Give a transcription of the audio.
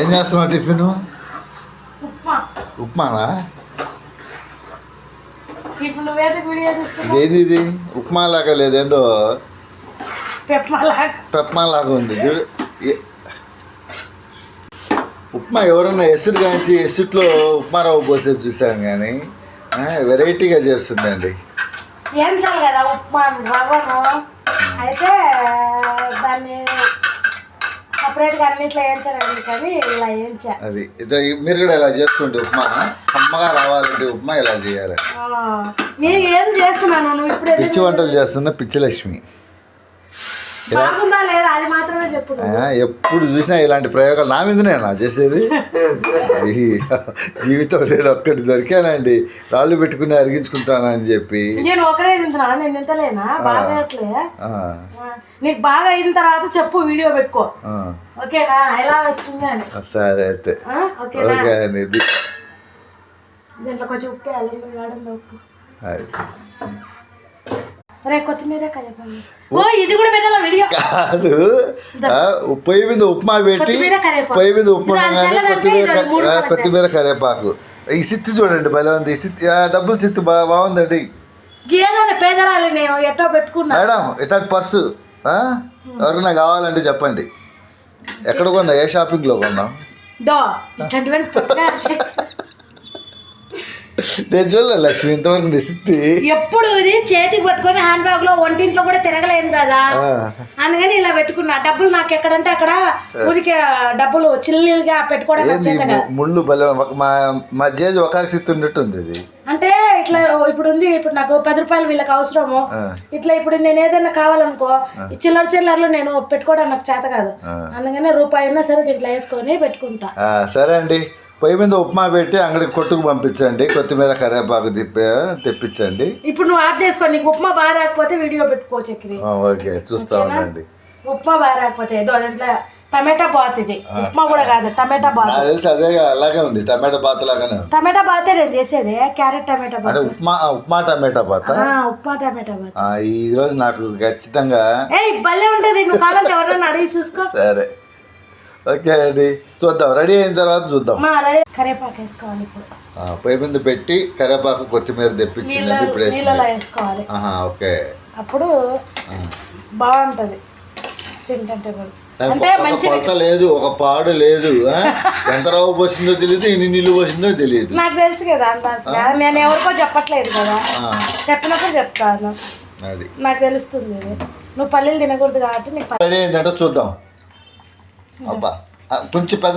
ఏం చేస్తున్నావు టిఫిన్? ఉప్మా. ఉప్మానా? ఇదేంది ఇది? ఉప్మా లాగా లేదేందో? పెప్మా లాగా ఉంది. చూడు. ఉప్మా ఎవరన్నా ఎసురు కాంచి ఎసుట్లో ఉప్మా రవ్వ పోసేది చూసాను కానీ వెరైటీగా చేస్తుందండి. ఏం చాలు కదా ఉప్మా రవ్వను? అయితే దాన్ని సపరేట్గా అన్నిట్లో వేయించడానికి కానీ ఇలా వేయించా. అది మీరు కూడా ఇలా చేసుకోండి ఉప్మా? అమ్మగా రావాలంటే ఉప్మా ఇలా చేయాలి. ఆ, నేను ఏం చేస్తున్నాను? నువ్వు ఇప్పుడు ఎందుకు పిచ్చి వంటలు చేస్తున్న పిచ్చి లక్ష్మి. ఎప్పుడు? చూసినా ఇలాంటి ప్రయోగాలు నా మీదనే నా చేసేది. జీవితం నేను ఒక్కటి దొరికానండి. రాళ్ళు పెట్టుకుని అరిగించుకుంటానని చెప్పి. నేను ఒకడే తింటున్నా. నేను తింటలేనా? బాగా నీకు బాగా అయిన తర్వాత చెప్పు వీడియో పెట్టుకో. ఓకేనా? ఎలా సరే అయితే. ఓకే అండి దీంట్లో కొంచెం ఉప్పు వాడండి ఉప్పు కాదు. పొయ్యి మీద ఉప్మా పెట్టి. పొయ్యి మీద ఉప్మా కొత్తిమీర. కొత్తిమీర కరివేపాకు. ఈ సిత్తి చూడండి భలే ఉంది సిత్తి డబ్బులు సిత్తి బాగుందండి మేడం ఇట్లాంటి పర్సు? ఎవరికైనా కావాలంటే చెప్పండి. ఎక్కడ కొన్నా? ఏ షాపింగ్లో కొన్నాం? నేను చూడలే లక్ష్మి ఇంతవరకు ఎప్పుడు ఇది చేతికి పట్టుకొని హ్యాండ్ బ్యాగ్లో ఒంటింట్లో కూడా తిరగలేను కదా. అందుకని ఇలా పెట్టుకున్నా. డబ్బులు నాకు ఎక్కడంటే అక్కడ ఊరికే డబ్బులు చిల్లిగా పెట్టుకోవడం కదా ము- ముళ్ళు భలే ఒక- మా మా జేజ్ ఒక సిత్తి ఉన్నట్టుంది ఇది. అంటే ఇట్లా ఇప్పుడు ఉంది ఇప్పుడు నాకు పది రూపాయలు వీళ్ళకి అవసరము. ఇట్లా ఇప్పుడు నేను ఏదైనా కావాలనుకో చిల్లర చిల్లరలు నేను పెట్టుకోవడం నాకు చేత కాదు. అందుకనే రూపాయి అయినా సరే దీంట్లో వేసుకొని పెట్టుకుంటా. సరే అండి. పొయ్యి మీద ఉప్మా పెట్టి అంగడికి కొట్టుకు పంపించండి. కొత్తిమీర కరివేపాకు తిప్పి తెప్పించండి. ఇప్పుడు నువ్వు ఆఫ్ చేసుకో నీకు ఉప్మా బాగా రాకపోతే వీడియో పెట్టుకో చక్రి. ఆ, ఓకే చూస్తా ఉండండి. ఉప్మా బాగా రాకపోతే ఏదో దాంట్లో టమాటా బాత్ ఇది. ఉప్మా కూడా కాదు టమాటా బాత్. నాకు తెలిసి అదే అలాగే ఉంది టమాటా బాత్ లాగానే ఉంది. టమాటా బాతే నేను చేసేది క్యారెట్ టమాటా బాత్. అంటే ఉప్మా ఉప్మా టమాటా బాత్? ఆ, ఉప్మా టమాటా బాత్. ఈ రోజు నాకు ఖచ్చితంగా ఏయ్ భలే ఉంటది నువ్వు కావాలంటే ఎవరైనా అడిగి చూసుకో. సరే. ఓకే అండి. చూద్దాం. రెడీ అయిన తర్వాత చూద్దాం. కరివేపాకు వేసుకోవాలి ఇప్పుడు. పొయ్యి మీద పెట్టి కరివేపాకు కొత్తిమీర తెప్పించిందండి ఇప్పుడు వేసుకోవాలి. ఆహా ఓకే. అప్పుడు బాగుంటది. మంచి కొలత లేదు ఒక పాడు లేదు? ఎంత రవ్వ పోసిందో తెలియదు ఎన్ని నీళ్ళు పోసిందో తెలియదు నాకు తెలుసు కదా అందాసగా నేను ఎవరికో చెప్పట్లేదు కదా. చెప్పినప్పుడు చెప్తాను. అది. నాకు తెలుస్తుంది నువ్వు పల్లీలు తినకూడదు కాబట్టి నీకు రెడీ చూద్దాం. అబ్బా. కొంచెం పెద్ద